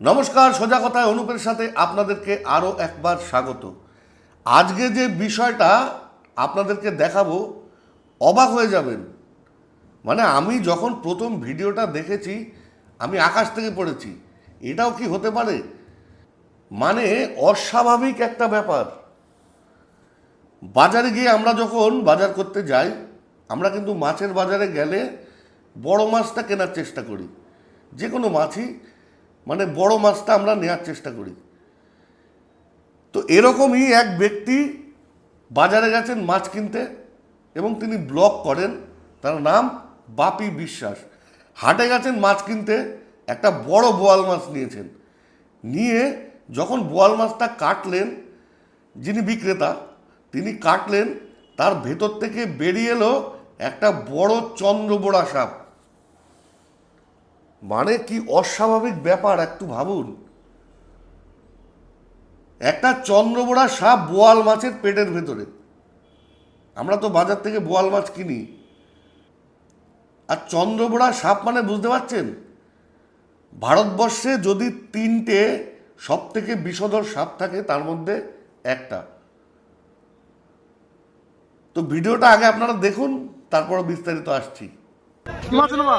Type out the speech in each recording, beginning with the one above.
নমস্কার, সোজা কথায় অনুপের সাথে আপনাদেরকে আরও একবার স্বাগত। আজকে যে বিষয়টা আপনাদেরকে দেখাবো, অবাক হয়ে যাবেন। মানে আমি যখন প্রথম ভিডিওটা দেখেছি, আমি আকাশ থেকে পড়েছি। এটাও কি হতে পারে? মানে অস্বাভাবিক একটা ব্যাপার। বাজারে গিয়ে আমরা যখন বাজার করতে যাই, আমরা কিন্তু মাছের বাজারে গেলে বড় মাছটা কেনার চেষ্টা করি। যে কোনো মাছই মানে বড় মাছটা আমরা নেওয়ার চেষ্টা করি। তো এরকমই এক ব্যক্তি বাজারে গেছেন মাছ কিনতে এবং তিনি ব্লগ করেন, তার নাম বাপি বিশ্বাস। হাটে গেছেন মাছ কিনতে, একটা বড় বোয়াল মাছ নিয়েছেন। নিয়ে যখন বোয়াল মাছটা কাটলেন, যিনি বিক্রেতা, তিনি কাটলেন, তার ভেতর থেকে বেরিয়ে এলো একটা বড় চন্দ্রবোড়া সাপ। মানে কি অস্বাভাবিক ব্যাপার একটু ভাবুন। একটা চন্দ্রবোড়া সাপ বোয়াল মাছের পেটের ভেতরে। আমরা তো বাজার থেকে বোয়াল মাছ কিনি। আর চন্দ্রবোড়া সাপ মানে বুঝতে পারছেন? ভারতবর্ষে যদি তিনটে সব থেকে বিষধর সাপ থাকে, তার মধ্যে একটা। তো ভিডিওটা আগে আপনারা দেখুন, তারপর বিস্তারিত আসছি। মাছ নেবা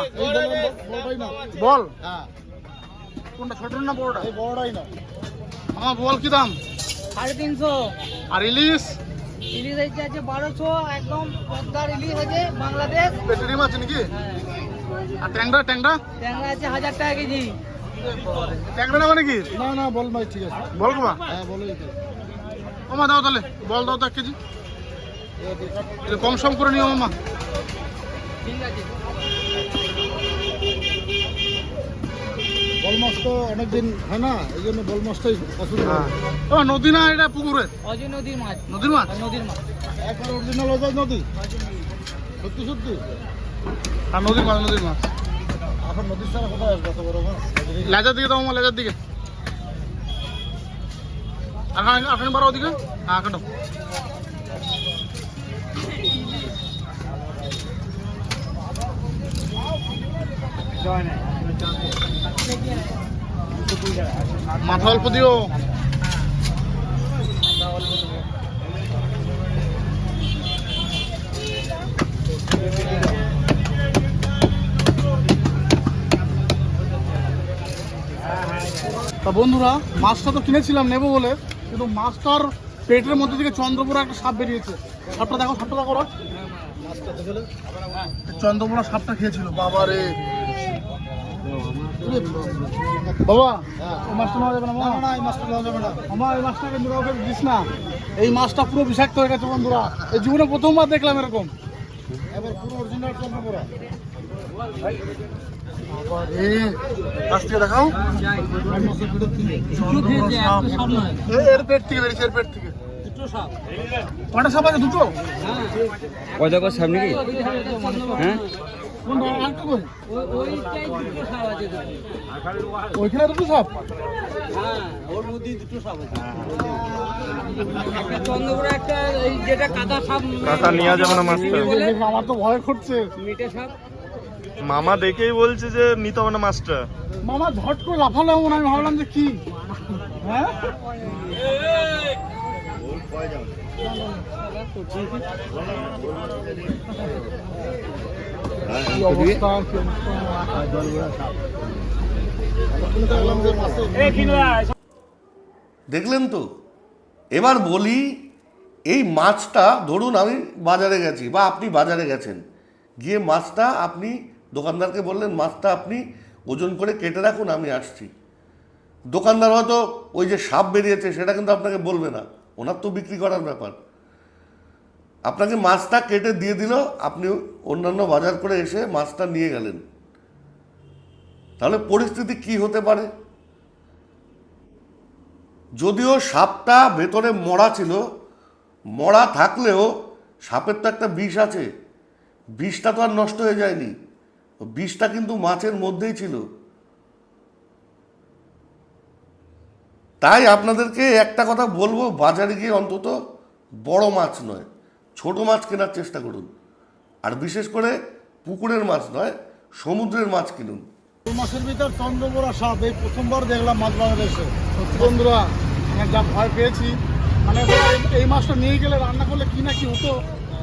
না বল। হ্যাঁ কোনটা ছোট না বড়টা? এই বড়টাই না। আমার বল কি দাম? সাড়ে তিনশো। আর ইলিশ? ইলিশ হয়েছে আছে বারোশো একদম পদ্মার ইলিশ আছে বাংলাদেশ। পেটরি মাছ নাকি? হ্যাঁ। আর ট্যাংরা ট্যাংরা? ট্যাংরা আছে হাজার টাকা কেজি। ট্যাংরা নেবা নাকি? না না বল ভাই ঠিক আছে। বল কমা। হ্যাঁ বলো ওমা দাও তাহলে। বল দাও তো এক কেজি। একটু কম সম করে নিও মামা। ঠিক আছে। বল মাছ তো অনেকদিন হয় না এই জন্য বল মাছটাই পছন্দ হ্যাঁ। ও নদী না এটা পুকুরে? অজয় নদীর মাছ। নদীর মাছ? নদীর মাছ। একবার অরিজিনাল অজয় নদী? সত্যি সত্যি? আর নদীর মাছ নদীর মাছ। এখন নদীর ছাড়া কোথায় আসবে এত বড় মাছ? লেজার দিকে আমার লেজার দিকে। আখানে আখানে বারো ওদিকে হ্যাঁ আখানে মাথা অল্প দিও তা বন্ধুরা, মাছটা তো কিনেছিলাম, নেব বলে, কিন্তু মাছটার পেটের মধ্যে থেকে চন্দ্রপুরা একটা সাপ বেরিয়েছে। সাপটা দেখো সাপটা দেখো। চন্দ্রপুরা সাপটা খেয়েছিল। বাবা রে বাবা এই মাছটা নেওয়া যাবে না না না, না এই মাছটা নেওয়া যাবে না। আমার এই মাছটাকে নিরাপদ দিস না। এই মাছটা পুরো বিষাক্ত হয়ে গেছে বন্ধুরা। এই জীবনে প্রথমবার দেখলাম এরকম। এবার পুরো অরিজিনাল চন্দ্রপুরা এ দেখাও। এই মাছের ভিতর থেকে এ- এর পেট থেকে বেরিয়েছে এর পেট থেকে। কটা সাপ। আছে দুটো? ওই দেখো সামনে কি? হ্যাঁ? কোনটা আরেকটা কই? ওইটাই দুটো সাপ আছে দুটো। ওইখানে দুটো সাপ? হ্যাঁ ওর মধ্যেই দুটো সাপ একটা চন্দ্রপুরা একটা এই যেটা কাদা সাপ কাকা নিয়ে যাবে না মাছটা? আমার তো ভয় করছে। মিটে সাপ মামা দেখেই বলছে যে নিতে হবে না মাছটা। মামা ঝট করে লাফালো এমন আমি ভাবলাম যে কি? হ্যাঁ? দেখলেন তো? এবার বলি, এই মাছটা ধরুন আমি বাজারে গেছি, বা আপনি বাজারে গেছেন। গিয়ে মাছটা আপনি, দোকানদারকে বললেন, মাছটা আপনি ওজন করে কেটে রাখুন, আমি আসছি। দোকানদার হয়তো ওই যে সাপ বেরিয়েছে, সেটা কিন্তু আপনাকে বলবে না। ওনার তো বিক্রি করার ব্যাপার। আপনাকে মাছটা কেটে দিয়ে দিল, আপনি অন্যান্য বাজার করে এসে মাছটা নিয়ে গেলেন। তাহলে পরিস্থিতি কি হতে পারে? যদিও সাপটা ভেতরে মরা ছিল, মরা থাকলেও সাপের তো একটা বিষ আছে। বিষটা তো আর নষ্ট হয়ে যায়নি। বিষটা কিন্তু মাছের মধ্যেই ছিল। তাই আপনাদেরকে একটা কথা বলব, বাজারে গিয়ে অন্তত বড় মাছ নয়। ছোট মাছ কেনার চেষ্টা করুন। আর বিশেষ করে পুকুরের মাছ নয় সমুদ্রের মাছ কিনুন। মাসের ভিতর চন্দ্রপুরা সাপ এই প্রথমবার দেখলাম মাছ বাজারে এসে সত্যি বন্ধুরা আমি যা ভয় পেয়েছি মানে এই- এই মাছটা নিয়ে গেলে রান্না করলে কি না কি হতো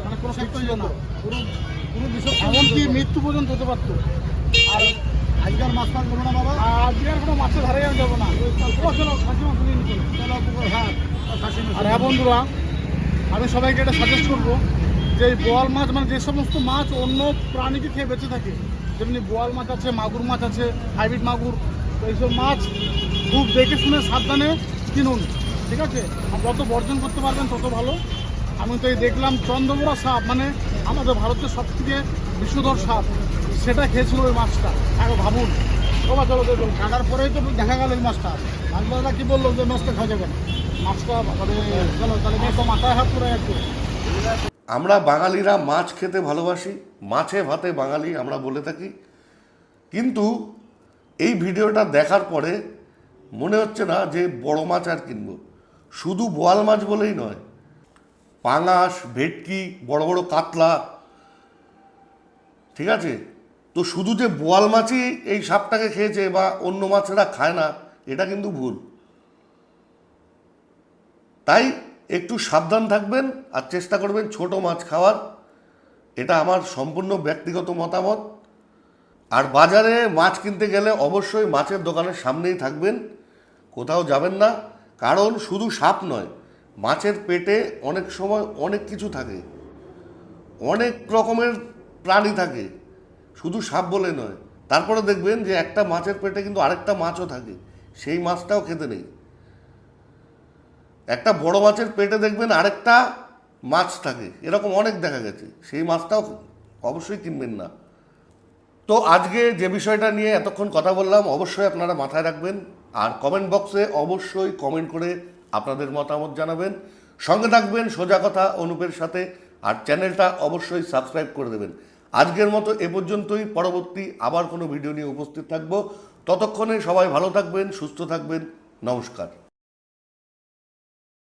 মানে কোনো সত্যি না। পুরো পুরো বিষয় এমনকি মৃত্যু পর্যন্ত হতে পারতো। আর আজকাল মাছ মাছ বলো না বাবা। আর আজকে আর কোনো মাছের ধারে আমি যাব না। চলো খাসি মাছ নিয়ে। চলো। হ্যাঁ খাসি আর হ্যাঁ বন্ধুরা আমি সবাইকে এটা সাজেস্ট করব যে বোয়াল মাছ মানে যে সমস্ত মাছ অন্য প্রাণীকে খেয়ে বেঁচে থাকে, যেমনি বোয়াল মাছ আছে, মাগুর মাছ আছে, হাইব্রিড মাগুর এইসব মাছ খুব দেখে শুনে সাবধানে কিনুন, ঠিক আছে? যত বর্জন করতে পারবেন, তত ভালো। আমি তো এই দেখলাম চন্দ্রবোড়া সাপ মানে আমাদের ভারতের সব থেকে সাপ, সেটা খেয়েছিল ওই মাছটা আগে ভাবুন। পরেই দেখা এই মাছটা। কি বলল যে মাছটা খাওয়া যাবে না? মাছটা তবে চলো, তাহলে মাছটা মাথায় হাত আমরা বাঙালিরা মাছ খেতে ভালোবাসি, মাছে ভাতে বাঙালি আমরা বলে থাকি। কিন্তু এই ভিডিওটা দেখার পরে মনে হচ্ছে না যে বড় মাছ আর কিনবো। শুধু বোয়াল মাছ বলেই নয়, পাঙাশ, ভেটকি, বড় বড় কাতলা, ঠিক আছে? তো শুধু যে বোয়াল মাছই এই সাপটাকে খেয়েছে বা অন্য মাছেরা খায় না, এটা কিন্তু ভুল। তাই একটু সাবধান থাকবেন আর চেষ্টা করবেন ছোট মাছ খাওয়ার। এটা আমার সম্পূর্ণ ব্যক্তিগত মতামত। আর বাজারে মাছ কিনতে গেলে অবশ্যই মাছের দোকানের সামনেই থাকবেন, কোথাও যাবেন না, কারণ শুধু সাপ নয়, মাছের পেটে অনেক সময় অনেক কিছু থাকে। অনেক রকমের প্রাণী থাকে শুধু সাপ বলে নয়, তারপরে দেখবেন যে একটা মাছের পেটে কিন্তু আরেকটা মাছও থাকে, সেই মাছটাও খেতে নেই। একটা বড় মাছের পেটে দেখবেন আরেকটা মাছ থাকে, এরকম অনেক দেখা গেছে, সেই মাছটাও অবশ্যই কিনবেন না। তো আজকে যে বিষয়টা নিয়ে এতক্ষণ কথা বললাম, অবশ্যই আপনারা মাথায় রাখবেন, আর কমেন্ট বক্সে অবশ্যই কমেন্ট করে আপনাদের মতামত জানাবেন। সঙ্গে থাকবেন সোজা কথা অনুপের সাথে, আর চ্যানেলটা অবশ্যই সাবস্ক্রাইব করে দেবেন। আজকের মতো এ পর্যন্তই। পরবর্তী আবার কোনো ভিডিও নিয়ে উপস্থিত থাকব। ততক্ষণে সবাই ভালো থাকবেন, সুস্থ থাকবেন। নমস্কার।